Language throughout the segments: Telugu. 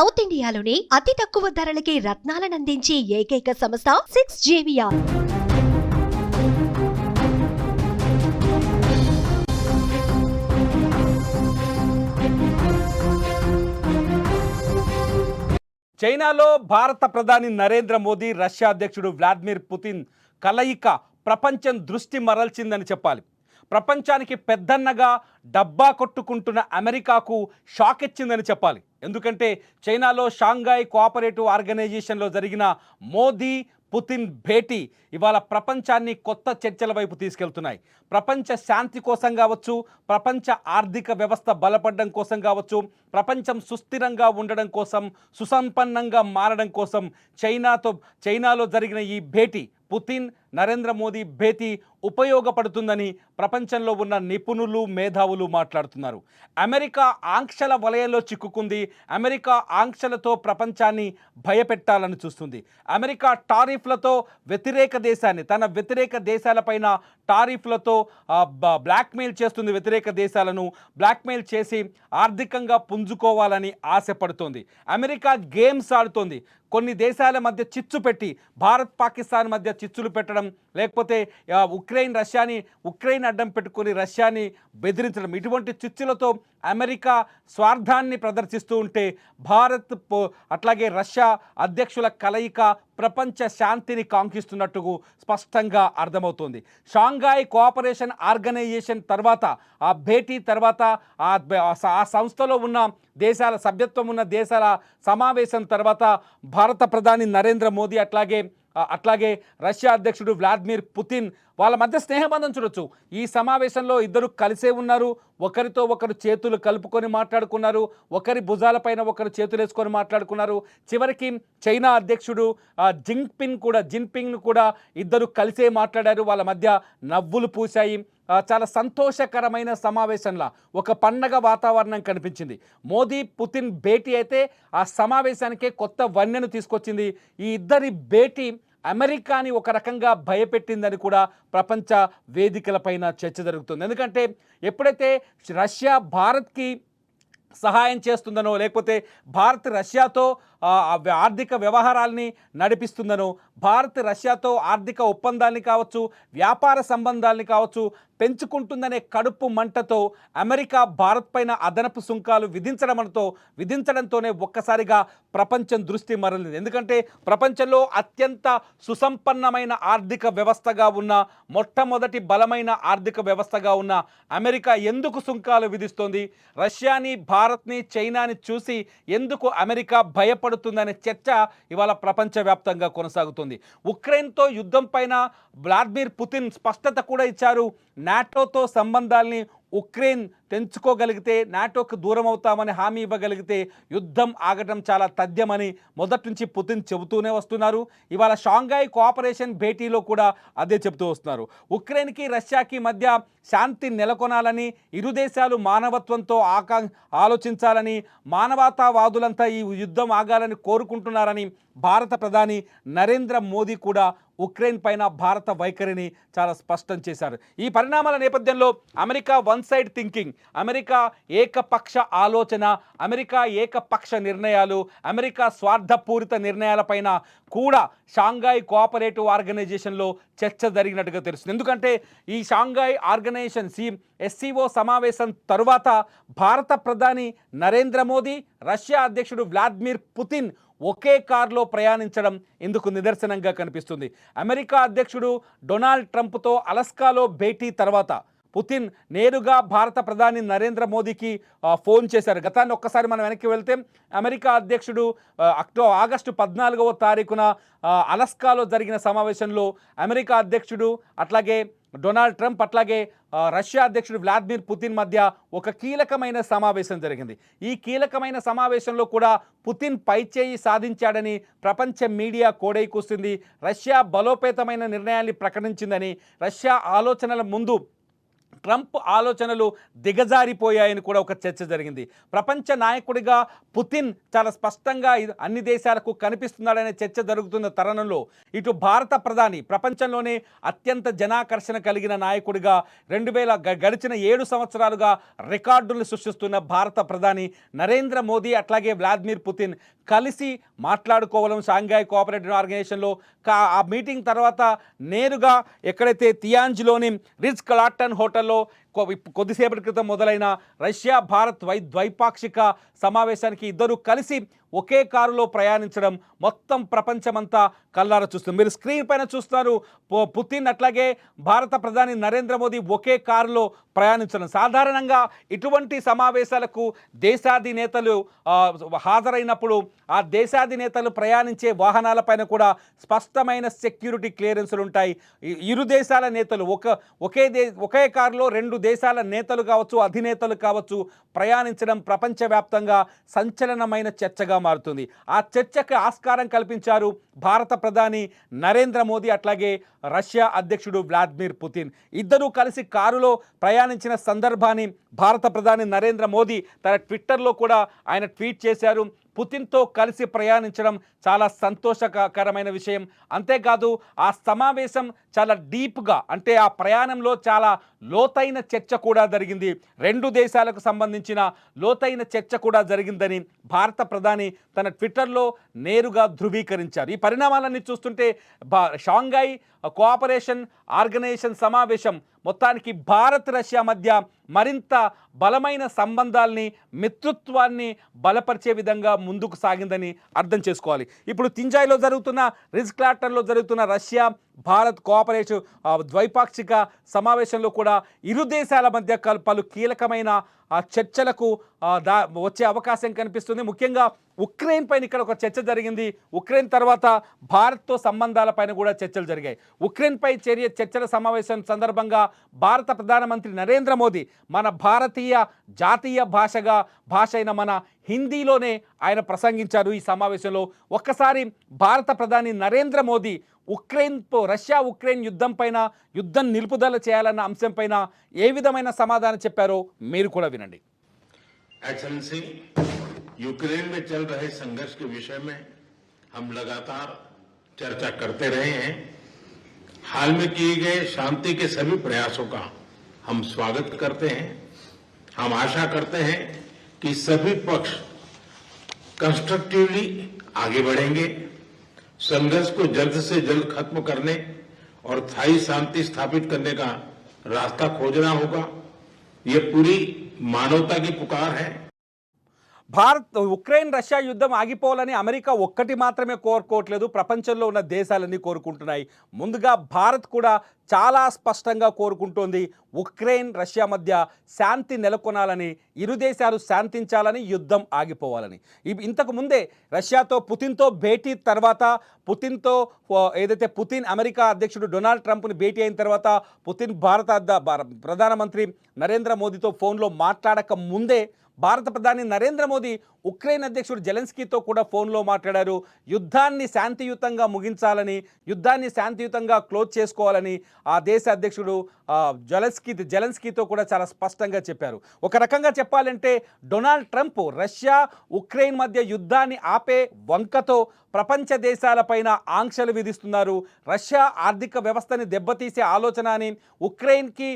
సౌత్ ఇండియాలోని అతి తక్కువ ధరలకి రత్నాలనందించే ఏకైక సంస్థ సిక్స్ జేవియా చైనాలో భారత ప్రధాని నరేంద్ర మోదీ రష్యా అధ్యక్షుడు వ్లాదిమిర్ పుతిన్ కలయిక ప్రపంచం దృష్టి మరల్చిందని చెప్పాలి. ప్రపంచానికి పెద్దన్నగా డబ్బా కొట్టుకుంటున్న అమెరికాకు షాక్ ఇచ్చిందని చెప్పాలి. ఎందుకంటే చైనాలో షాంఘాయ్ కోఆపరేటివ్ ఆర్గనైజేషన్లో జరిగిన మోదీ పుతిన్ భేటీ ఇవాళ ప్రపంచాన్ని కొత్త చర్చల వైపు తీసుకెళ్తున్నాయి. ప్రపంచ శాంతి కోసం కావచ్చు ప్రపంచ ఆర్థిక వ్యవస్థ బలపడడం కోసం కావచ్చు ప్రపంచం సుస్థిరంగా ఉండడం కోసం సుసంపన్నంగా మారడం కోసం చైనాతో చైనాలో జరిగిన ఈ భేటీ పుతిన్ నరేంద్ర మోదీ భేటీ ఉపయోగపడుతుందని ప్రపంచంలో ఉన్న నిపుణులు మేధావులు మాట్లాడుతున్నారు. అమెరికా ఆంక్షల వలయంలో చిక్కుకుంది. అమెరికా ఆంక్షలతో ప్రపంచాన్ని భయపెట్టాలని చూస్తుంది. అమెరికా టారిఫ్లతో వ్యతిరేక దేశాన్ని తన వ్యతిరేక దేశాలపైన టారిఫ్లతో బ్లాక్మెయిల్ చేస్తుంది వ్యతిరేక దేశాలను. బ్లాక్మెయిల్ చేసి ఆర్థికంగా పుంజుకోవాలని ఆశపడుతోంది. America games ఆడుతోంది. కొన్ని దేశాల మధ్య చిచ్చు పెట్టి భారత్ పాకిస్తాన్ మధ్య చిచ్చులు పెట్టడం లేకపోతే ఉక్రెయిన్ రష్యాని ఉక్రెయిన్ అడ్డం పెట్టుకొని రష్యాని బెదిరించడం. ఇటువంటి చిచ్చులతో అమెరికా స్వార్థాన్ని ప్రదర్శిస్తూ ఉంటే భారత్ అట్లాగే రష్యా అధ్యక్షుల కలయిక ప్రపంచ శాంతిని కాంక్షిస్తున్నట్టు స్పష్టంగా అర్థమవుతోంది. షాంఘాయ్ కోఆపరేషన్ ఆర్గనైజేషన్ తర్వాత ఆ భేటీ తర్వాత ఆ సంస్థలో ఉన్న దేశాల సభ్యత్వం ఉన్న దేశాల సమావేశం తర్వాత భారత ప్రధాని నరేంద్ర మోదీ అట్లాగే అట్లాగే రష్యా అధ్యక్షుడు వ్లాదిమిర్ పుతిన్ వాళ్ళ మధ్య స్నేహబంధం చూడొచ్చు. ఈ సమావేశంలో ఇద్దరు కలిసే ఉన్నారు. ఒకరితో ఒకరు చేతులు కలుపుకొని మాట్లాడుకున్నారు. ఒకరి భుజాలపైన ఒకరు చేతులు వేసుకొని మాట్లాడుకున్నారు. చివరికి చైనా అధ్యక్షుడు ఆ, జింగ్పిన్ కూడా జిన్పింగ్ను కూడా ఇద్దరు కలిసే మాట్లాడారు. వాళ్ళ మధ్య నవ్వులు పూశాయి. చాలా సంతోషకరమైన సమావేశంలా ఒక పండగ వాతావరణం కనిపించింది. మోదీ పుతిన్ భేటీ అయితే ఆ సమావేశానికే కొత్త వన్యను తీసుకొచ్చింది. ఈ ఇద్దరి భేటీ అమెరికాని ఒక రకంగా భయపెట్టిందని కూడా ప్రపంచ వేదికలపైన చర్చ జరుగుతుంది. ఎందుకంటే ఎప్పుడైతే రష్యా భారత్కి సహాయం చేస్తుందనో లేకపోతే భారత్ రష్యాతో ఆర్థిక వ్యవహారాల్ని నడిపిస్తుందనో భారత్ రష్యాతో ఆర్థిక ఒప్పందాన్ని కావచ్చు వ్యాపార సంబంధాల్ని కావచ్చు పెంచుకుంటుందనే కడుపు మంటతో అమెరికా భారత్ పైన అదనపు సుంకాలు విధించడంతో విధించడంతోనే ఒక్కసారిగా ప్రపంచం దృష్టి మరలింది. ఎందుకంటే ప్రపంచంలో అత్యంత సుసంపన్నమైన ఆర్థిక వ్యవస్థగా ఉన్న మొట్టమొదటి బలమైన ఆర్థిక వ్యవస్థగా ఉన్న అమెరికా ఎందుకు సుంకాలు విధిస్తోంది? రష్యాని భారత్ని చైనాని చూసి ఎందుకు అమెరికా భయపడుతుందనే చర్చ ఇవాళ ప్రపంచవ్యాప్తంగా కొనసాగుతుంది. ఉక్రెయిన్తో యుద్ధం పైన వ్లాదిమిర్ పుతిన్ స్పష్టత కూడా ఇచ్చారు. నాటోతో సంబంధాల్ని ఉక్రెయిన్ తెంచుకోగలిగితే నాటోకు దూరం అవుతామని హామీ ఇవ్వగలిగితే యుద్ధం ఆగటం చాలా తథ్యమని మొదటి నుంచి పుతిన్ చెబుతూనే వస్తున్నారు. ఇవాళ షాంఘాయ్ కోఆపరేషన్ భేటీలో కూడా అదే చెబుతూ వస్తున్నారు. ఉక్రెయిన్కి రష్యాకి మధ్య శాంతి నెలకొనాలని ఇరు దేశాలు మానవత్వంతో ఆకా ఆలోచించాలని మానవతావాదులంతా ఈ యుద్ధం ఆగాలని కోరుకుంటున్నారని భారత ప్రధాని నరేంద్ర మోదీ కూడా ఉక్రెయిన్ పైన భారత వైఖరిని చాలా స్పష్టం చేశారు. ఈ పరిణామాల నేపథ్యంలో America one side thinking America ఏకపక్ష ఆలోచన అమెరికా ఏకపక్ష నిర్ణయాలు అమెరికా స్వార్థపూరిత నిర్ణయాలపైన కూడా షాంఘాయ్ కోఆపరేటివ్ ఆర్గనైజేషన్లో చర్చ జరిగినట్టుగా తెలుస్తుంది. ఎందుకంటే ఈ షాంఘాయ్ ఆర్గనైజేషన్ సి ఎస్సీఓ సమావేశం తరువాత భారత ప్రధాని నరేంద్ర మోదీ రష్యా అధ్యక్షుడు వ్లాదిమిర్ పుతిన్ ఒకే కారులో ప్రయాణించడం ఇందుకు నిదర్శనంగా కనిపిస్తుంది. అమెరికా అధ్యక్షుడు డొనాల్డ్ ట్రంప్తో అలస్కాలో భేటీ తర్వాత పుతిన్ నేరుగా భారత ప్రధాని నరేంద్ర మోదీకి ఫోన్ చేశారు. గతాన్ని ఒక్కసారి మనం వెనక్కి వెళ్తే అమెరికా అధ్యక్షుడు అక్టో ఆగస్టు పద్నాలుగవ తారీఖున అలస్కాలో జరిగిన సమావేశంలో అమెరికా అధ్యక్షుడు అట్లాగే డొనాల్డ్ ట్రంప్ అట్లాగే రష్యా అధ్యక్షుడు వ్లాదిమిర్ పుతిన్ మధ్య ఒక కీలకమైన సమావేశం జరిగింది. ఈ కీలకమైన సమావేశంలో కూడా పుతిన్ పైచేయి సాధించాడని ప్రపంచ మీడియా కోడై కూస్తుంది రష్యా బలోపేతమైన నిర్ణయాన్ని ప్రకటించిందని రష్యా ఆలోచనల ముందు ట్రంప్ ఆలోచనలు దిగజారిపోయాయని కూడా ఒక చర్చ జరిగింది. ప్రపంచ నాయకుడిగా పుతిన్ చాలా స్పష్టంగా అన్ని దేశాలకు కనిపిస్తున్నాడనే చర్చ జరుగుతున్న తరుణంలో ఇటు భారత ప్రధాని ప్రపంచంలోనే అత్యంత జనాకర్షణ కలిగిన నాయకుడిగా రెండు వేల గ- గడిచిన ఏడు సంవత్సరాలుగా రికార్డులు సృష్టిస్తున్న భారత ప్రధాని నరేంద్ర మోదీ అట్లాగే వ్లాదిమిర్ పుతిన్ కలిసి మాట్లాడుకోవడం షాంఘాయ్ కోఆపరేటివ్ ఆర్గనైజేషన్లో. కా ఆ మీటింగ్ తర్వాత నేరుగా ఎక్కడైతే తియాంజ్లోని రిజ్ కలాటన్ హోటల్లో కొద్దిసేపటి క్రితం మొదలైన రష్యా భారత్ వై ద్వైపాక్షిక సమావేశానికి ఇద్దరు కలిసి ఒకే కారులో ప్రయాణించడం మొత్తం ప్రపంచమంతా కల్లార చూస్తుంది. మీరు స్క్రీన్ పైన చూస్తున్నారు పుతిన్ అట్లాగే భారత ప్రధాని నరేంద్ర మోదీ ఒకే కారులో ప్రయాణించడం. సాధారణంగా ఇటువంటి సమావేశాలకు దేశాధినేతలు హాజరైనప్పుడు ఆ దేశాధినేతలు ప్రయాణించే వాహనాలపైన కూడా స్పష్టమైన సెక్యూరిటీ క్లియరెన్సులు ఉంటాయి ఇరు దేశాల నేతలు ఒక ఒకే దే ఒకే కారులో రెండు దేశాల నేతలు కావచ్చు అధినేతలు కావచ్చు ప్రయాణించడం ప్రపంచవ్యాప్తంగా సంచలనమైన చర్చగా మారుతుంది. ఆ చర్చకు ఆస్కారం కల్పించారు భారత ప్రధాని నరేంద్ర మోదీ అట్లాగే రష్యా అధ్యక్షుడు వ్లాదిమిర్ పుతిన్. ఇద్దరూ కలిసి కారులో ప్రయాణించిన సందర్భాన్ని భారత ప్రధాని నరేంద్ర మోదీ తన ట్విట్టర్లో కూడా ఆయన ట్వీట్ చేశారు. పుతిన్తో కలిసి ప్రయాణించడం చాలా సంతోషకరమైన విషయం. అంతేకాదు ఆ సమావేశం చాలా డీప్గా అంటే ఆ ప్రయాణంలో చాలా లోతైన చర్చ కూడా జరిగింది. రెండు దేశాలకు సంబంధించిన లోతైన చర్చ కూడా జరిగిందని భారత ప్రధాని తన ట్విట్టర్లో నేరుగా ధృవీకరించారు. ఈ పరిణామాలన్నీ చూస్తుంటే షాంఘై కోఆపరేషన్ ఆర్గనైజేషన్ సమావేశం మొత్తానికి భారత్ రష్యా మధ్య మరింత బలమైన సంబంధాల్ని మిత్రుత్వాన్ని బలపరిచే విధంగా ముందుకు సాగిందని అర్థం చేసుకోవాలి. ఇప్పుడు తింజాయిలో జరుగుతున్న రిజ్ క్లాటర్లో జరుగుతున్న రష్యా భారత్ కోఆపరేటివ్ ద్వైపాక్షిక సమావేశంలో కూడా ఇరు దేశాల మధ్య పలు కీలకమైన ఆ చర్చలకు దా వచ్చే అవకాశం కనిపిస్తుంది. ముఖ్యంగా ఉక్రెయిన్ పైన ఇక్కడ ఒక చర్చ జరిగింది. ఉక్రెయిన్ తర్వాత భారత్తో సంబంధాలపైన కూడా చర్చలు జరిగాయి. ఉక్రెయిన్పై చర్య చర్చల సమావేశం సందర్భంగా భారత ప్రధానమంత్రి నరేంద్ర మోదీ మన భారతీయ జాతీయ భాషగా భాష అయిన మన హిందీలోనే ఆయన ప్రసంగించారు ఈ సమావేశంలో ఒక్కసారి భారత ప్రధాని Narendra Modi Ukraine Russia Ukraine యుద్ధం పైన యుద్ధం నిలుపుదల చేయాలన్న అంశం పైన ఏ విధమైన సమాధానం చెప్పారో మీరు కూడా వినండి एक्सेलेंसी यूक्रेन में चल रहे संघर्ष के विषय में हम लगातार चर्चा करते रहे हैं हाल में किए गए शांति के सभी प्रयासों का हम स्वागत करते हैं। हम आशा करते हैं कि सभी पक्ष कंस्ट्रक्टिवली आगे बढ़ेंगे, संघर्ष को जल्द से जल्द खत्म करने और स्थायी शांति स्थापित करने का रास्ता खोजना होगा। ये पूरी मानवता की पुकार है। భారత్ ఉక్రెయిన్ రష్యా యుద్ధం ఆగిపోవాలని అమెరికా ఒక్కటి మాత్రమే కోరుకోవట్లేదు. ప్రపంచంలో ఉన్న దేశాలన్నీ కోరుకుంటున్నాయి. ముందుగా భారత్ కూడా చాలా స్పష్టంగా కోరుకుంటోంది. ఉక్రెయిన్ రష్యా మధ్య శాంతి నెలకొనాలని ఇరు దేశాలు శాంతించాలని యుద్ధం ఆగిపోవాలని. ఇంతకు ముందే రష్యాతో పుతిన్తో భేటీ తర్వాత పుతిన్తో ఏదైతే పుతిన్ అమెరికా అధ్యక్షుడు డొనాల్డ్ ట్రంప్ని భేటీ అయిన తర్వాత పుతిన్ భారత ప్రధానమంత్రి నరేంద్ర మోదీతో ఫోన్లో మాట్లాడక ముందే భారత ప్రధాని నరేంద్ర మోదీ ఉక్రెయిన్ అధ్యక్షుడు జెలెన్స్కీతో కూడా ఫోన్లో మాట్లాడారు. యుద్ధాన్ని శాంతియుతంగా ముగించాలని యుద్ధాన్ని శాంతియుతంగా క్లోజ్ చేసుకోవాలని ఆ దేశ అధ్యక్షుడు జెలెన్స్కీ జెలెన్స్కీతో కూడా చాలా స్పష్టంగా చెప్పారు. ఒక రకంగా చెప్పాలంటే డొనాల్డ్ ట్రంప్ రష్యా ఉక్రెయిన్ మధ్య యుద్ధాన్ని ఆపే వంకతో ప్రపంచ దేశాలపైన ఆంక్షలు విధిస్తున్నారు. రష్యా ఆర్థిక వ్యవస్థని దెబ్బతీసే ఆలోచన అని ఉక్రెయిన్కి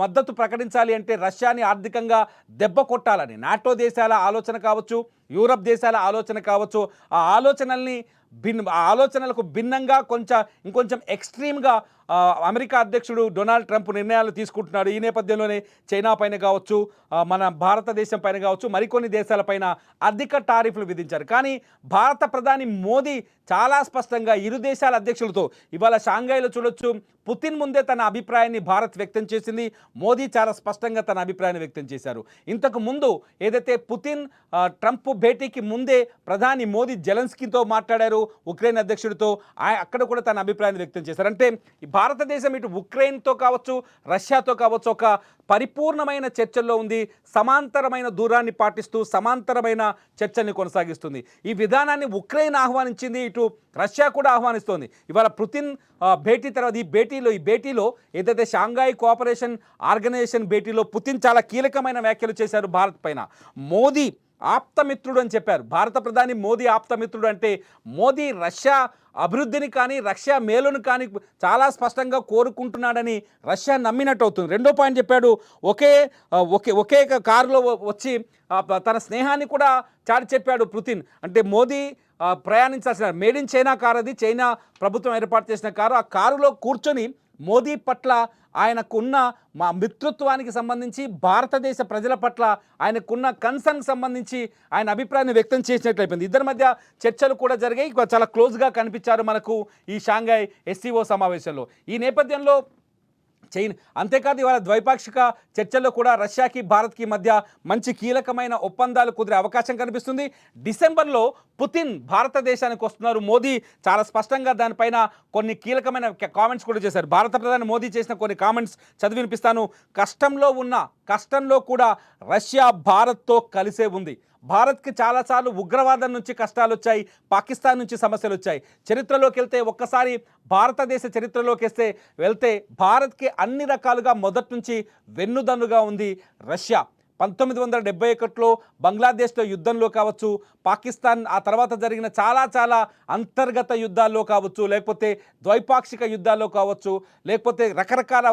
మద్దతు ప్రకటించాలి అంటే రష్యాని ఆర్థికంగా దెబ్బ కొట్టాలని. నాటో దేశాల ఆలోచన కావచ్చు యూరప్ దేశాల ఆలోచన కావచ్చు ఆ ఆలోచనల్ని భిన్ ఆలోచనలకు భిన్నంగా కొంచెం ఇంకొంచెం ఎక్స్ట్రీమ్గా అమెరికా అధ్యక్షుడు డొనాల్డ్ ట్రంప్ నిర్ణయాలు తీసుకుంటున్నాడు. ఈ నేపథ్యంలోనే చైనా పైన కావచ్చు మన భారతదేశం పైన కావచ్చు మరికొన్ని దేశాలపైన అధిక టారిఫ్లు విధించారు. కానీ భారత ప్రధాని మోదీ చాలా స్పష్టంగా ఇరు దేశాల అధ్యక్షులతో ఇవాళ షాంఘైలో చూడొచ్చు పుతిన్ ముందే తన అభిప్రాయాన్ని భారత్ వ్యక్తం చేసింది. మోదీ చాలా స్పష్టంగా తన అభిప్రాయాన్ని వ్యక్తం చేశారు. ఇంతకు ముందు ఏదైతే పుతిన్ ట్రంప్ భేటీకి ముందే ప్రధాని మోదీ జెలెన్స్కీతో మాట్లాడారు ఉక్రెయిన్ అధ్యక్షుడితో ఆయ- అక్కడ కూడా తన అభిప్రాయాన్ని వ్యక్తం చేశారు. అంటే భారతదేశం ఇటు ఉక్రెయిన్తో కావచ్చు రష్యాతో కావచ్చు ఒక పరిపూర్ణమైన చర్చల్లో ఉంది సమాంతరమైన దూరాన్ని పాటిస్తూ సమాంతరమైన చర్చల్ని కొనసాగిస్తుంది. ఈ విధానాన్ని ఉక్రెయిన్ ఆహ్వానించింది ఇటు రష్యా కూడా ఆహ్వానిస్తోంది. ఇవాళ పుతిన్ భేటీ తర్వాత ఈ భేటీలో ఈ భేటీలో ఏదైతే షాంఘాయ్ కోఆపరేషన్ ఆర్గనైజేషన్ భేటీలో పుతిన్ చాలా కీలకమైన వ్యాఖ్యలు చేశారు భారత్ పైన. మోదీ ఆప్తమిత్రుడు అని చెప్పారు. భారత ప్రధాని మోదీ ఆప్తమిత్రుడు అంటే మోదీ రష్యా అభివృద్ధిని కానీ రష్యా మేలును కానీ చాలా స్పష్టంగా కోరుకుంటున్నాడని రష్యా నమ్మినట్టు అవుతుంది. రెండో పాయింట్ చెప్పాడు ఒకే ఒకే ఒకే కారులో వచ్చి తన స్నేహాన్ని కూడా చాటి చెప్పాడు పుతిన్. అంటే మోదీ ప్రయాణించాల్సిన మేడ్ ఇన్ చైనా కారు అది. చైనా ప్రభుత్వం ఏర్పాటు చేసిన కారు. ఆ కారులో కూర్చొని మోదీ పట్ల ఆయనకున్న మా మిత్రుత్వానికి సంబంధించి భారతదేశ ప్రజల పట్ల ఆయనకున్న కన్సర్న్ సంబంధించి ఆయన అభిప్రాయాన్ని వ్యక్తం చేసినట్లయిపోయింది. ఇద్దరి మధ్య చర్చలు కూడా జరిగాయి. చాలా క్లోజ్గా కనిపించారు మనకు ఈ షాంఘాయ్ ఎస్సీఓ సమావేశంలో. ఈ నేపథ్యంలో చైన్. అంతేకాదు ఇవాళ ద్వైపాక్షిక చర్చల్లో కూడా రష్యాకి భారత్కి మధ్య మంచి కీలకమైన ఒప్పందాలు కుదిరే అవకాశం కనిపిస్తుంది. డిసెంబర్లో పుతిన్ భారతదేశానికి వస్తున్నారు. మోదీ చాలా స్పష్టంగా దానిపైన కొన్ని కీలకమైన కామెంట్స్ కూడా చేశారు. భారత ప్రధాని మోదీ చేసిన కొన్ని కామెంట్స్ చదివి వినిపిస్తాను. కష్టంలో ఉన్న కష్టంలో కూడా రష్యా భారత్తో కలిసే ఉంది. భారత్కి చాలాసార్లు ఉగ్రవాదం నుంచి కష్టాలు వచ్చాయి పాకిస్తాన్ నుంచి సమస్యలు వచ్చాయి చరిత్రలోకి వెళ్తే ఒక్కసారి భారతదేశ చరిత్రలోకి వేస్తే వెళ్తే భారత్కి అన్ని రకాలుగా మొదటి నుంచి వెన్నుదన్నుగా ఉంది రష్యా. పంతొమ్మిది వందల డెబ్బై ఒకటిలో బంగ్లాదేశ్తో యుద్ధంలో కావచ్చు పాకిస్తాన్ ఆ తర్వాత జరిగిన చాలా చాలా అంతర్గత యుద్ధాల్లో కావచ్చు లేకపోతే ద్వైపాక్షిక యుద్ధాల్లో కావచ్చు లేకపోతే రకరకాల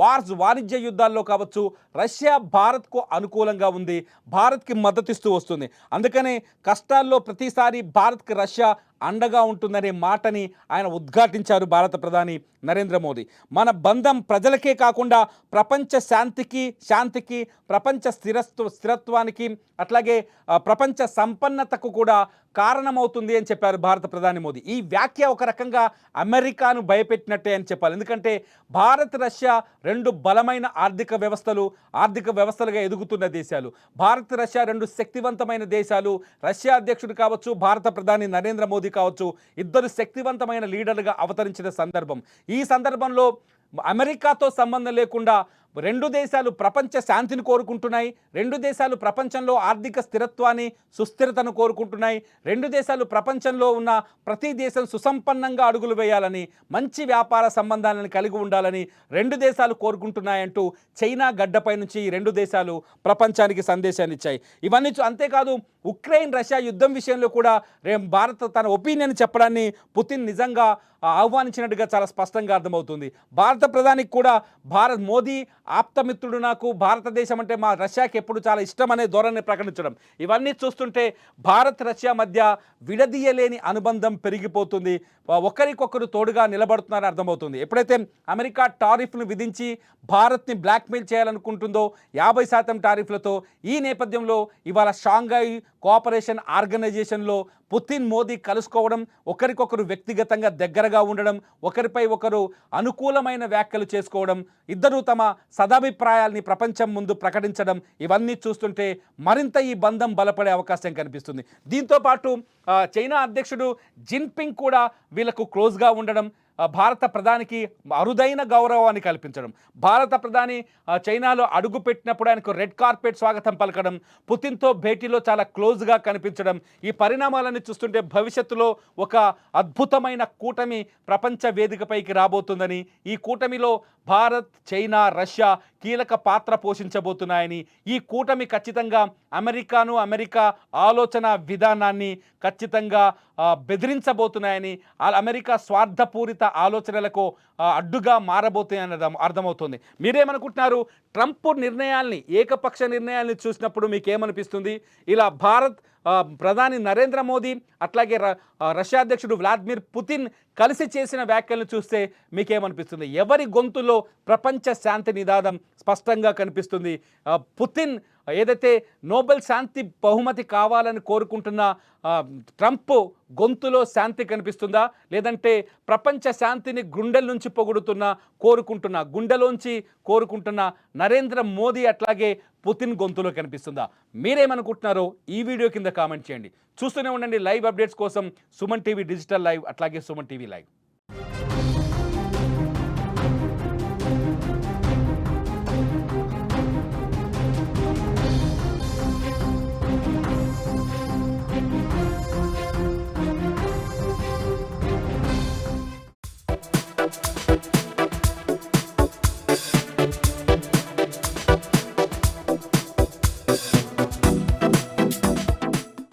వార్స్ వాణిజ్య యుద్ధాల్లో కావచ్చు రష్యా భారత్కు అనుకూలంగా ఉంది భారత్కి మద్దతిస్తూ వస్తుంది. అందుకనే కష్టాల్లో ప్రతిసారి భారత్కి రష్యా అండగా ఉంటుందనే మాటని ఆయన ఉద్ఘాటించారు భారత ప్రధాని నరేంద్ర మోదీ. మన బంధం ప్రజలకే కాకుండా ప్రపంచ శాంతికి శాంతికి ప్రపంచ స్థిరత్వ స్థిరత్వానికి అట్లాగే ప్రపంచ సంపన్నతకు కూడా కారణమవుతుంది అని చెప్పారు భారత ప్రధాని మోదీ. ఈ వ్యాఖ్య ఒక రకంగా అమెరికాను భయపెట్టినట్టే అని చెప్పాలి. ఎందుకంటే భారత్ రష్యా రెండు బలమైన ఆర్థిక వ్యవస్థలు ఆర్థిక వ్యవస్థలుగా ఎదుగుతున్న దేశాలు. భారత్ రష్యా రెండు శక్తివంతమైన దేశాలు. రష్యా అధ్యక్షుడు కావచ్చు భారత ప్రధాని నరేంద్ర మోదీ కావచ్చు. ఇద్దరు శక్తివంతమైన లీడర్లుగా అవతరించిన సందర్భం. ఈ సందర్భంలో అమెరికాతో సంబంధం లేకుండా రెండు దేశాలు ప్రపంచ శాంతిని కోరుకుంటున్నాయి. రెండు దేశాలు ప్రపంచంలో ఆర్థిక స్థిరత్వాన్ని సుస్థిరతను కోరుకుంటున్నాయి. రెండు దేశాలు ప్రపంచంలో ఉన్న ప్రతి దేశం సుసంపన్నంగా అడుగులు వేయాలని మంచి వ్యాపార సంబంధాలను కలిగి ఉండాలని రెండు దేశాలు కోరుకుంటున్నాయంటూ చైనా గడ్డపై నుంచి ఈ రెండు దేశాలు ప్రపంచానికి సందేశాన్ని ఇచ్చాయి. ఇవన్నీ చూ- అంతేకాదు ఉక్రెయిన్ రష్యా యుద్ధం విషయంలో కూడా రే భారత్ తన ఒపీనియన్ చెప్పడాన్ని పుతిన్ నిజంగా ఆహ్వానించినట్టుగా చాలా స్పష్టంగా అర్థమవుతుంది. భారత ప్రధానికి కూడా భారత్ మోదీ ఆప్తమిత్రుడు నాకు భారతదేశం అంటే మా రష్యాకి ఎప్పుడు చాలా ఇష్టం అనే ధోరణి ప్రకటించడం. ఇవన్నీ చూస్తుంటే భారత్ రష్యా మధ్య విడదీయలేని అనుబంధం పెరిగిపోతుంది. ఒకరికొకరు తోడుగా నిలబడుతున్నారని అర్థమవుతుంది. ఎప్పుడైతే అమెరికా టారిఫ్ను విధించి భారత్ని బ్లాక్మెయిల్ చేయాలనుకుంటుందో యాభై శాతం టారిఫ్లతో ఈ నేపథ్యంలో ఇవాళ షాంఘాయ్ కోఆపరేషన్ ఆర్గనైజేషన్లో పుతిన్ మోదీ కలుసుకోవడం ఒకరికొకరు వ్యక్తిగతంగా దగ్గరగా ఉండడం ఒకరిపై ఒకరు అనుకూలమైన వ్యాఖ్యలు చేసుకోవడం ఇద్దరూ తమ సదాభిప్రాయాల్ని ప్రపంచం ముందు ప్రకటించడం ఇవన్నీ చూస్తుంటే మరింత ఈ బంధం బలపడే అవకాశం కనిపిస్తుంది. దీంతో పాటు చైనా అధ్యక్షుడు జిన్పింగ్ కూడా వీళ్ళకు క్లోజ్గా ఉండడం భారత ప్రధానికి అరుదైన గౌరవాన్ని కల్పించడం. భారత ప్రధాని చైనాలో అడుగు పెట్టినప్పుడు ఆయనకు రెడ్ కార్పెట్ స్వాగతం పలకడం పుతిన్తో భేటీలో చాలా క్లోజ్గా కనిపించడం ఈ పరిణామాలను చూస్తుంటే భవిష్యత్తులో ఒక అద్భుతమైన కూటమి ప్రపంచ వేదికపైకి రాబోతుందని ఈ కూటమిలో భారత్ చైనా రష్యా కీలక పాత్ర పోషించబోతున్నాయని ఈ కూటమి ఖచ్చితంగా అమెరికాను అమెరికా ఆలోచన విధానాన్ని ఖచ్చితంగా బెదిరించబోతున్నాయని అమెరికా స్వార్థపూరిత ఆలోచనలకు అడ్డుగా మారబోతున్నాయని అర్థమవుతుంది. మీరేమనుకుంటున్నారు? ట్రంప్ నిర్ణయాల్ని ఏకపక్ష నిర్ణయాల్ని చూసినప్పుడు మీకు ఏమనిపిస్తుంది ఇలా భారత్ ప్రధాని నరేంద్ర మోదీ అట్లాగే ర- రష్యా అధ్యక్షుడు వ్లాదిమిర్ పుతిన్ కలిసి చేసిన వ్యాఖ్యలను చూస్తే మీకేమనిపిస్తుంది? ఎవరి గొంతులో ప్రపంచ శాంతి నిదాదం స్పష్టంగా కనిపిస్తుంది? పుతిన్ ఏదైతే నోబెల్ శాంతి బహుమతి కావాలని కోరుకుంటున్న ట్రంప్ గొంతులో శాంతి కనిపిస్తుందా? లేదంటే ప్రపంచ శాంతిని గుండెల నుంచి పొగుడుతున్న కోరుకుంటున్న గుండెలోంచి కోరుకుంటున్న నరేంద్ర మోదీ అట్లాగే పుతిన్ గొంతులో కనిపిస్తుందా? మీరేమనుకుంటున్నారో ఈ వీడియో కింద కామెంట్ చేయండి. చూస్తూనే ఉండండి లైవ్ అప్డేట్స్ కోసం సుమన్ టీవీ డిజిటల్ లైవ్ అట్లాగే సుమన్ టీవీ లైవ్.